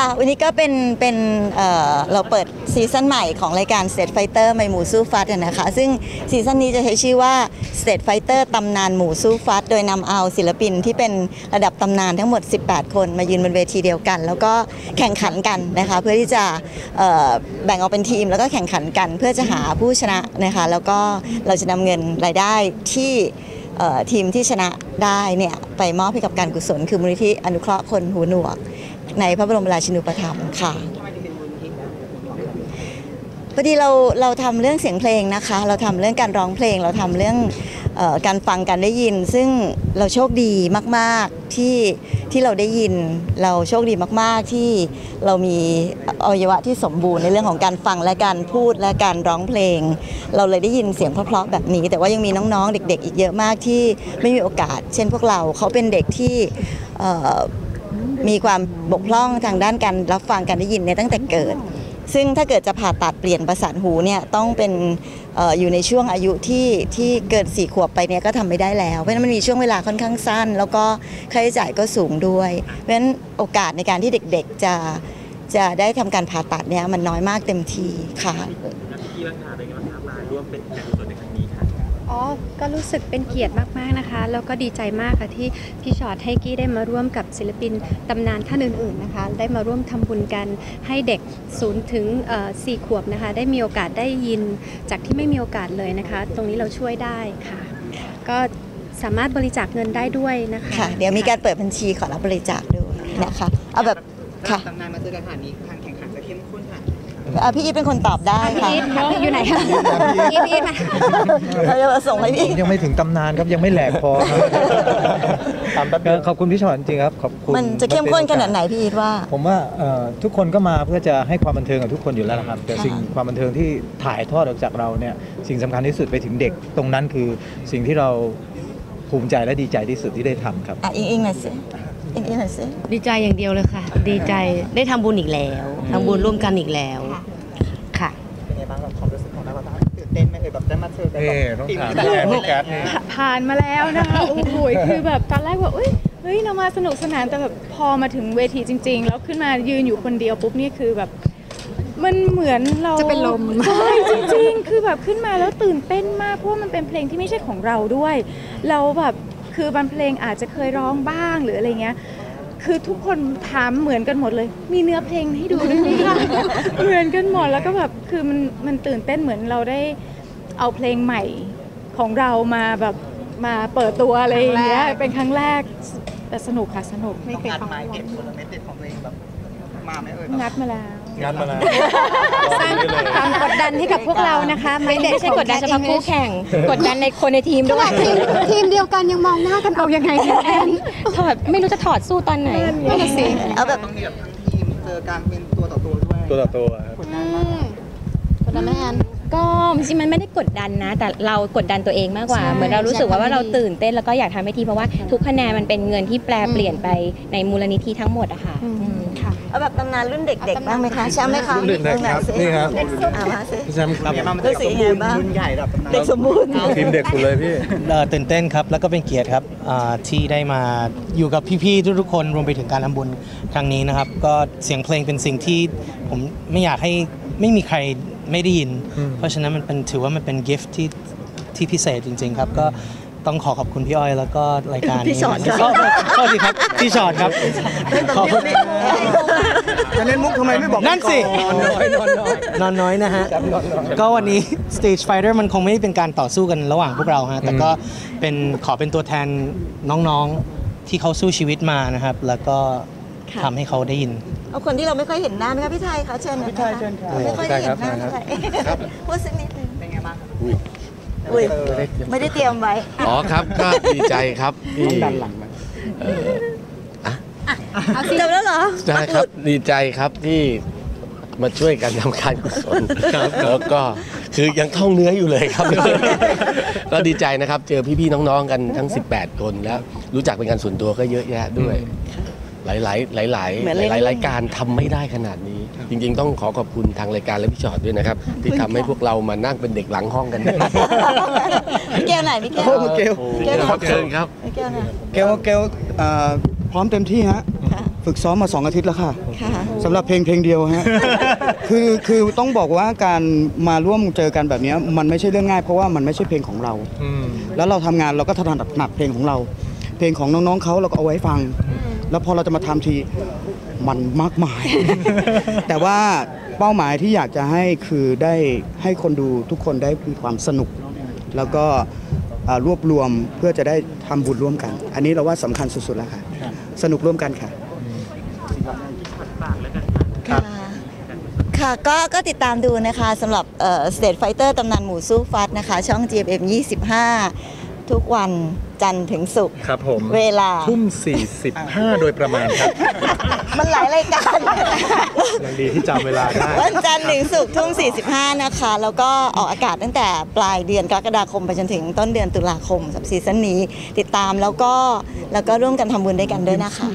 ค่ะ วันนี้ก็เป็นเป็นเเราเปิดซีซั่นใหม่ของรายการ State Fighter ไม่หมูสู้ฟัดนะคะ ซึ่งซีซั่นนี้จะใช้ชื่อว่า State Fighter ตำนานหมูสู้ฟัด โดยนำเอาศิลปินที่เป็นระดับตำนานทั้งหมด 18 คนมายืนบนเวทีเดียวกัน แล้วก็แข่งขันกันนะคะ เพื่อที่จะแบ่งออกเป็นทีม แล้วก็แข่งขันกัน เพื่อจะหาผู้ชนะนะคะ แล้วก็เราจะนำเงินรายได้ที่ทีมที่ชนะได้เนี่ยไปมอบให้กับการกุศลคือมูลนิธิอนุเคราะห์คนหูหนวก ในพระบรมราชินูปถัมภ์ค่ะพอดีเราเราทำเรื่องเสียงเพลงนะคะ เราทำเรื่องการร้องเพลง เราทำเรื่องออการฟังการได้ยิน ซึ่งเราโชคดีมากๆที่ที่เราได้ยิน เราโชคดีมาก ๆ ที่เรามีอวัยวะที่สมบูรณ์ในเรื่องของการฟังและการพูดและการร้องเพลง เราเลยได้ยินเสียงเพราะๆแบบนี้ แต่ว่ายังมีน้องๆเด็ก ๆ อีกเยอะมากที่ไม่มีโอกาส เช่นพวกเราเขาเป็นเด็กที่ มีความบกพร่องทางด้านการรับฟังการได้ยินเนี่ยตั้งแต่เกิด ซึ่งถ้าเกิดจะผ่าตัดเปลี่ยนประสาทหูเนี่ยต้องเป็นอออยู่ในช่วงอายุที่ที่เกินสี่ขวบไปเนี่ยก็ทำไม่ได้แล้ว เพราะฉะนั้นมันมีช่วงเวลาค่อนข้างสั้น แล้วก็ค่าใช้จ่ายก็สูงด้วย เพราะฉะนั้นโอกาสในการที่เด็กๆจะจะได้ทำการผ่าตัดเนี่ยมันน้อยมากเต็มทีค่ะพี่รัฐาเป็นไงบ้างครับมาร่วมเป็นส่วนในครั้งนี้ครับ อ๋อ ก็รู้สึกเป็นเกียรติมาก ๆ นะคะ แล้วก็ดีใจมากค่ะที่พี่ชอตให้กี้ได้มาร่วมกับศิลปินตำนานท่านอื่น ๆ นะคะ ได้มาร่วมทำบุญกันให้เด็กศูนย์ถึงเอ่อสี่ขวบนะคะ ได้มีโอกาสได้ยินจากที่ไม่มีโอกาสเลยนะคะ ตรงนี้เราช่วยได้ค่ะ ก็สามารถบริจาคเงินได้ด้วยนะคะค่ะเดี๋ยวมีการเปิดบัญชีขอรับบริจาคด้วยนะคะ เอาแบบค่ะตำนานมาเจอกันขนาดนี้การแข่ง อะพี่อีทเป็นคนตอบได้ค่ะอีทอยู่ไหนคะอีทอีทมาเราจะส่งให้พี่ยังไม่ถึงตำนานครับยังไม่แหลกพอครับก็ขอบคุณพี่ชอตจริงๆครับขอบคุณมันจะเข้มข้นขนาดไหนพี่อีทว่า ผมว่าเอ่อทุกคนก็มาเพื่อจะให้ความบันเทิงกับทุกคนอยู่แล้วนะครับ แต่ค่ะสิ่งความบันเทิงที่ถ่ายทอดออกจากเราเนี่ยสิ่งสำคัญที่สุดไปถึงเด็กตรงนั้นคือสิ่งที่เราภูมิใจและดีใจที่สุดที่ได้ทำครับอะอิงอิงหน่อยสิอิงอิงหน่อยสิดีใจอย่างเดียวเลยค่ะ ดีใจได้ทำบุญอีกแล้วทำบุญร่วมกันอีกแล้ว เต้นไหมเอ่ยแบบได้มาเจอกันเอ่แบบต้องทีมถามที่พี่แอนแบบพี่แก๊สนี่ ผ่านมาแล้วนะคะโอ้โหคือแบบตอนแรกว่าเอ้ยเฮ้ยเรามาสนุกสนานแต่แบบพอมาถึงเวทีจริง ๆ แล้วขึ้นมายืนอยู่คนเดียวปุ๊บนี่คือแบบ มันเหมือนเราจะเป็นลม ใช่จริงๆ คือแบบขึ้นมาแล้วตื่นเต้นมากเพราะว่ามันเป็นเพลงที่ไม่ใช่ของเราด้วย เราแบบคือบางเพลงอาจจะเคยร้องบ้างหรืออะไรเงี้ย คือทุกคนถามเหมือนกันหมดเลย มีเนื้อเพลงให้ดูด้วยไหมคะเหมือนกันหมดแล้วก็แบบคือมันมันตื่นเต้นเหมือนเราได้เอาเพลงใหม่ของเรามาแบบมาเปิดตัวอะไรอย่างเงี้ยเป็นครั้งแรกแต่สนุกค่ะสนุกไม่เคยทำไม้เด็ดคนละเม็ดเด็ดของตัวเองแบบมาไหมเอ่ยงัดมาแล้ว งานมาแล้วสร้างความกดดันให้กับพวกเรานะคะ ไม่ได้ไม่ใช่กดดันเฉพาะคู่แข่ง กดดันในคนในทีมด้วยทีมทีมเดียวกันยังมองหน้ากันเอายังไงดีแอนถอดไม่รู้จะถอดสู้ตอนไหนนั่นน่ะสิเอาแบบต้องมีแบบทั้งทีมเจอการเป็นตัวต่อตัวด้วยตัวต่อตัวครับกดดันมากกดดันไหมแอน ก็จริงๆมันไม่ได้กดดันนะ แต่เรากดดันตัวเองมากกว่า ใช่เหมือนเรารู้สึกว่าอยากทำให้ว่าเราดีตื่นเต้นแล้วก็อยากทำให้ทีเพราะว่าทุกคะแนนมันเป็นเงินที่แปลอืมเปลี่ยนไปในมูลนิธิทั้งหมดอะค่ะอืมอืม ค่ะ เอาแบบตำนานรุ่นเด็กๆบ้างไหมคะใช่ไหมคะรุ่นเด็กๆครับนี่ครับ อะมาสิ พี่แชมป์ครับเป็นไงบ้างมันรู้จะสึกยังไงบ้าง รุ่นใหญ่แบบตำนานเด็กสมบูรณ์ ทีมเด็กสุดเลยพี่ เอ่อตื่นเต้นครับ แล้วก็เป็นเกียรติครับอ่าที่ได้มาอยู่กับพี่ๆทุกๆคนรวมไปถึงการทำบุญครั้งนี้นะครับ ก็เสียงเพลงเป็นสิ่งที่ผมไม่อยากให้ไม่มีใคร ไม่ได้ยินอืมเพราะฉะนั้นมันเป็นถือว่ามันเป็นกิฟต์ที่ที่พิเศษจริง ๆ ครับก็ต้องขอขอบคุณพี่อ้อยแล้วก็รายการพี่นี้ชอตครับก็โทษทีครับพี่ชอตครับขอบคุณจะเล่นมุกทำไมไม่บอกนั่นสิก่อนนอนน้อยนะฮะก็วันนี้ Stage Fighter มันคงไม่ได้เป็นการต่อสู้กันระหว่างพวกเราฮะแต่ก็เป็นขอเป็นตัวแทนน้องๆที่เขาสู้ชีวิตมานะครับ แล้วก็ ค่ะ ทำให้เขาได้ยิน เอาคนที่เราไม่ค่อยเห็นหน้าไหมคะพี่ไทยคะเชิญหน่อยนะคะไม่ค่อยได้เห็นหน้าเท่าไหร่พูดสักนิดนึงเป็นไงบ้างครับอุ้ยไม่ได้เตรียมไว้อ๋อครับก็ดีใจครับที่ดันหลังไหมจบแล้วเหรอใช่ครับดีใจครับที่มาช่วยกันทำการกุศลแล้วก็คือยังท่องเนื้ออยู่เลยครับ ก็ดีใจนะครับ เจอพี่ๆน้องๆกันทั้ง 18 คนแล้ว รู้จักเป็นการส่วนตัวก็เยอะแยะด้วย หลายๆหลายเหมือนๆเล่นหลายๆรายการทำไม่ได้ขนาดนี้ จริง ๆ ต้องขอขอบคุณทางรายการและพี่ชอตด้วยนะครับ ที่ทำให้พวกเรามานั่งเป็นเด็กหลังห้องกันพี่แก้วไหนพี่แก้วโอ้เกลโอ้โหขอบคุณครับพี่แก้วไหนเกลเกลเอ่อพร้อมเต็มที่ฮะค่ะฝึกซ้อมมาสองอาทิตย์แล้วค่ะค่ะสำหรับเพลงเพลงเดียวฮะคือคือต้องบอกว่าการมาร่วมเจอกันแบบเนี้ยมันไม่ใช่เรื่องง่ายเพราะว่ามันไม่ใช่เพลงของเราอืมแล้วเราทำงานเราก็ถนัดหนักเพลงของเรา เพลงของน้องๆเขาเราก็เอาไว้ฟัง แล้วพอเราจะมาทำทีมันมากมาย แต่ว่าเป้าหมายที่อยากจะให้คือได้ให้คนดูทุกคนได้มีความสนุก แล้วก็อ่ารวบรวมเพื่อจะได้ทำบุญร่วมกัน อันนี้เราว่าสำคัญสุดๆแล้วค่ะ สนุกร่วมกันค่ะค่ะค่ะก็ก็ติดตามดูนะคะสำหรับเอ่อ State Fighter ตำนานหมูสู้ฟัดนะคะ ช่อง GMM 25 ทุกวันจันทร์ถึงศุกร์ครับผมเวลาทุ่ม 45 โดยประมาณครับ มันหลายรายการยังดีที่จำเวลาได้วันจันทร์ถึงศุกร์ทุ่ม 45 นะคะ แล้วก็ออกอากาศตั้งแต่ปลายเดือนกรกฎาคมไปจนถึงต้นเดือนตุลาคมสำหรับซีซั่นนี้ ติดตามแล้วก็แล้วก็ร่วมกันทำบุญด้วยกันด้วยนะคะ